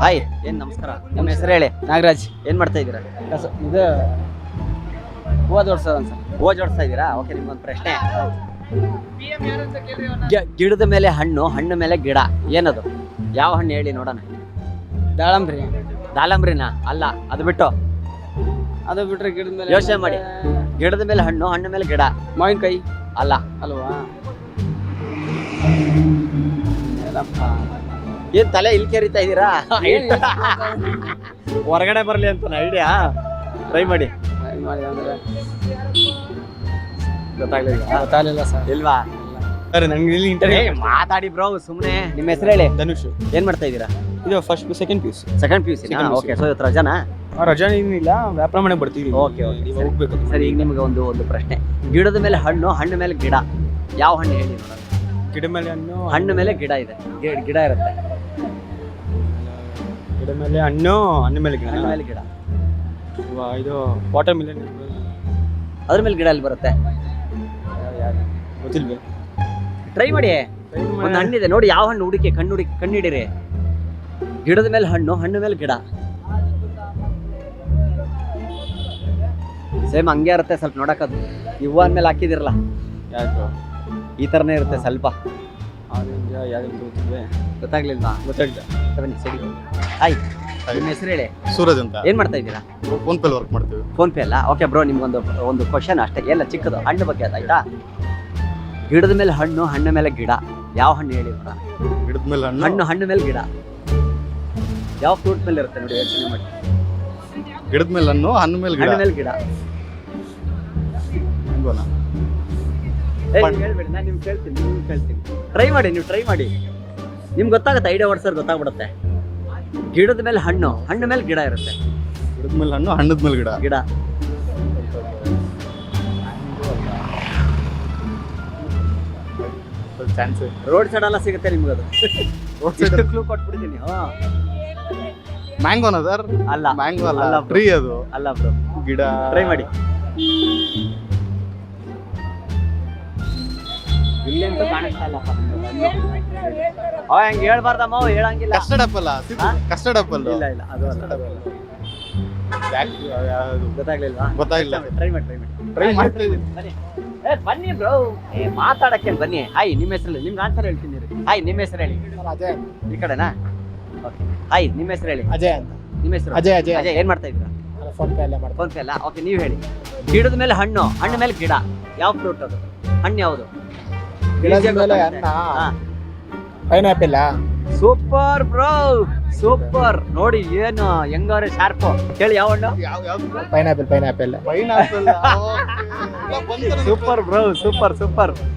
Hi ಏನ್ ನಮಸ್ಕಾರ? ನಿಮ್ಮ ಹೆಸರು ಹೇಳಿ? ನಾಗರಾಜ್ ಏನ್ ಮಾಡ್ತಾ ಇದ್ದೀರಾ? ಕಸ ಇದು ಹೂವ ಜೋಡ್ಸೋದು ಸರ್. ಹೂವ ಜೋಡಿಸ್ತಾ ಇದ್ದೀರಾ? ಓಕೆ ನಿಮ್ಗೊಂದು ಪ್ರಶ್ನೆ. ಗಿ- ಗಿಡದ ಮೇಲೆ ಹಣ್ಣು ಹಣ್ಣು ಮೇಲೆ ಗಿಡ ಏನದು? ಯಾವ ಹಣ್ಣು ಹೇಳಿ ನೋಡೋಣ. ದಾಳಂಬ್ರಿ. ದಾಳಂಬ್ರಿನ? ಅಲ್ಲ ಅದು ಬಿಟ್ಟು. ಅದು ಬಿಟ್ರೆ ಗಿಡದ ಮೇಲೆ ಯೋಚನೆ ಮಾಡಿ. ಗಿಡದ ಮೇಲೆ ಹಣ್ಣು ಹಣ್ಣು ಮೇಲೆ ಗಿಡ. ಮಾವಿನಕಾಯಿ. ಅಲ್ಲ. ಅಲ್ವಾ? ಏನಪ್ಪ? ಏನ್ ತಲೆ ಇಲ್ಲಿ ಕೆರಿತಾ ಇದ್ದೀರಾ ಹೊರಗಡೆ ಬರ್ಲಿ ಅಂತ ಐಡಿಯಾ ಟ್ರೈ ಮಾಡಿ. ಗೊತ್ತಾಗ್ಲಿಲ್ಲ ಸರ್ ಇಲ್ವಾ? ಸರ್ ನಂಗೆ ಇಲ್ಲಿ ಏ, ಮಾತಾಡಿ ಬ್ರೋ ಸುಮ್ನೆ. ನಿಮ್ಮ ಹೆಸರು ಹೇಳಿ? ಧನುಷ್. ಏನ್ ಮಾಡ್ತಾ ಇದೀರಾ? ಇದು first second piece second P U C. Okay so ಇವತ್ತು ರಜಾನಾ? ರಜಾ ಏನಿಲ್ಲ ವ್ಯಾಪಾರ ಮನೆ ಬರ್ತೀವಿ ಓಕೆ ಓಕೆ ನೀವು. ಹೋಗ್ಬೇಕು. ಸರಿ ಈಗ ನಿಮಗೆ ಒಂದು ಒಂದು ಪ್ರಶ್ನೆ. ಗಿಡದ ಮೇಲೆ ಹಣ್ಣು ಹಣ್ಣು ಮೇಲೆ ಗಿಡ. ಯಾವ ಹಣ್ಣು ಹೇಳಿ ನೋಡೋಣ? ಗಿಡ ಮೇಲೆ ಹಣ್ಣು ಹಣ್ಣು ಮೇಲೆ ಗಿಡ ಇದೆ. ಗಿ- ಗಿಡ ಇರುತ್ತೆ. ಗಿಡ ಮೇಲೆ ಹಣ್ಣು ಹಣ್ಣು ಮೇಲೆ ಗಿಡ. ಹಣ್ಣು ಮೇಲೆ ಗಿಡ. ವಾ, ಇದು ವಾಟರ್ ಮಿಲನ್ ಅದ್ರ ಮೇಲೆ ಗಿಡ ಅಲ್ಲಿ ಬರುತ್ತೆ. ಗೊತ್ತಿಲ್ವೇ? ಟ್ರೈ ಮಾಡಿ. ಒಂದು ಹಣ್ಣಿದೆ ನೋಡಿ ಯಾವ ಹಣ್ಣು ಹುಡುಕಿ ಕಣ್ಣು ಹುಡುಕಿ ಕಣ್ಣಿಡಿರಿ ಗಿಡದ ಮೇಲೆ ಹಣ್ಣು ಹಣ್ಣು ಮೇಲೆ ಗಿಡ. ಸೇಮ್ ಹಂಗೆ ಇರುತ್ತೆ ಸ್ವಲ್ಪ ನೋಡಕ್ಕದು ಇವು ಅಂದ್ಮೇಲೆ ಹಾಕಿದಿರಲ್ಲ. ಯಾವುದು ಈ ಥರನೇ ಇರುತ್ತೆ ಸ್ವಲ್ಪ. ಆರೆಂಜ್ ಯಾವ್ದು ಗೊತ್ತಾಗ್ಲಿಲ್ವಾ? ಗೊತ್ತಾಗ್ದ ಬನ್ನಿ ಸರಿ ಹಾಯ್ ನಿಮ್ಮ ಹೆಸರು ಹೇಳಿ? ಸೂರಜ್ ಅಂತ. ಏನ್ ಮಾಡ್ತಾ ಇದ್ದೀರಾ? ಫೋನ್ ಪೇಲ್ ವರ್ಕ್ ಮಾಡ್ತೀವಿ. ಫೋನ್ ಪೇ ಅಲ್ಲ? ಓಕೆ ಬ್ರೋ ನಿಮ್ಗೊಂದು ಒಂದು ಕ್ವಶನ್ ಅಷ್ಟೇ. ಎಲ್ಲ ಚಿಕ್ಕದು. ಹಣ್ಣು ಬಗ್ಗೆ ಅದಾಯ್ತಾ ಗಿಡದ ಮೇಲೆ ಹಣ್ಣು ಹಣ್ಣು ಮೇಲೆ ಗಿಡ. ಯಾವ ಹಣ್ಣು ಹೇಳಿ ಬ್ರೋ? ಗಿಡದ ಮೇಲೆ ಹಣ್ಣು? ಹಣ್ಣು ಹಣ್ಣು ಮೇಲೆ ಗಿಡ. ಯಾವ ಫ್ರೂಟ್ ಮೇಲೆ ಇರುತ್ತೆ ನೋಡಿ ಯೋಚನೆ ಮಾಡಿ. ಗಿಡದ ಮೇಲೆ ಹಣ್ಣು ಹಣ್ಣು ಮೇಲೆ ಗಿಡ? ಹಣ್ಣು ಮೇಲೆ ಗಿಡ. ಹೇಳ್ಬೇಡಿ ನಾನು ನಿಮ್ಗೆ ಕೇಳ್ತೀನಿ ನಿಮ್ಗೆ ಕೇಳ್ತೀನಿ. ಟ್ರೈ ಮಾಡಿ ನೀವು ಟ್ರೈ ಮಾಡಿ. ನಿಮ್ಗೆ ಗೊತ್ತಾಗುತ್ತೆ ಐಡಿಯಾ ಹೊಡ್ಸೋರು ಗೊತ್ತಾಗ್ಬಿಡುತ್ತೆ. ಗಿಡದ ಮೇಲೆ ಹಣ್ಣು ಹಣ್ಣು ಮೇಲೆ ಗಿಡ ಇರುತ್ತೆ. ಗಿಡದ ಮೇಲೆ ಹಣ್ಣು ಹಣ್ಣದ ಮೇಲೆ ಗಿಡ. ಗಿಡ. ಚಾನ್ಸ್ ರೋಡ್ ಸೈಡ್ ಎಲ್ಲ ಸಿಗುತ್ತೆ ನಿಮ್ಗೆ ಅದು. ರೋಡ್ ಸೈಡ್ ಕ್ಲೂ ಕೊಟ್ಬಿಡ್ತೀನಿ ಹಾ. ಮ್ಯಾಂಗೋನ ಸರ್ ಅಲ್ಲ. ಮ್ಯಾಂಗೋ ಅಲ್ಲ. ಫ್ರೀ ಟ್ರೀ ಅದು. ಅಲ್ಲ ಬ್ರೋ ಗಿಡ. ಟ್ರೈ ಮಾಡಿ. ಇಲ್ಲಂತೂ ಕಾಣಿಸ್ತಾ ನಮ್ಗೆ. ಅವ ಹೆಂಗ್ ಹೇಳ್ಬಾರ್ದಮ್ಮ ಅವ ಹೇಳಂಗಿಲ್ಲ. ಕಸ್ಟರ್ಡ್ ಆಪಲ್ ಹಾ? ಕಸ್ಟರ್ಡ್ ಆಪಲ್ ಇಲ್ಲ ಇಲ್ಲ ಅದು ಅಲ್ಲ. ಗೊತ್ತಾಗ್ಲಿಲ್ವಾ? ಗೊತ್ತಾಗಿಲ್ಲ ಟ್ರೈ ಮಾಡಿ ಟ್ರೈ ಮಾಡಿ. ಟ್ರೈ ಮಾಡ್ತಾ ಇದೀನಿ ಬನ್ನಿ. ಏ ಬನ್ನಿ ಬ್ರೋ. ಏ ಮಾತಾಡಕ್ಕೆ ಬನ್ನಿ. ಹಾಯ್ ನಿಮ್ಮ ಹೆಸರು ನಿಮ್ಗೆ ಆನ್ಸರ್ ಹೇಳ್ತೀನಿ ರೀ. ಹಾಯ್ ನಿಮ್ಮ ಹೆಸರು ಹೇಳಿ. ಅಜಯ್ ಈ ಕಡೆನಾ? ಓಕೆ. ಹಾಯ್ ನಿಮ್ಮ ಹೆಸರು ಹೇಳಿ. ಅಜಯ್ ಅಂತ. ನಿಮ್ಮ ಹೆಸರು? ಅಜಯ್ ಅಜಯ್ ಅಜಯ್ ಏನ್ ಮಾಡ್ತಾ ಇದ್ದೀರಾ? ಫೋನ್ ಪೇ ಎಲ್ಲ ಮಾಡಿ ಫೋನ್ ಪೇ ಅಲ್ಲ? ಓಕೆ ನೀವು ಹೇಳಿ. ಗಿಡದ ಮೇಲೆ ಹಣ್ಣು. ಹಣ್ಣು ಮೇಲೆ ಗಿಡ. ಯಾವ ಫ್ರೂಟ್ ಅದು? ಹಣ್ಣು ಯಾವುದು? ಮೇಲೆ ಪೈನಾಪಲ್ ಸೂಪರ್ ಬ್ರೋ ಸೂಪರ್ ನೋಡಿ ಏನು ಹೆಂಗಾರೆ ಶಾರ್ಪ್ ಹೇಳಿ ಯಾವ ಹಣ್ಣು? ಯಾವ pineapple pineapple pineapple super bro super super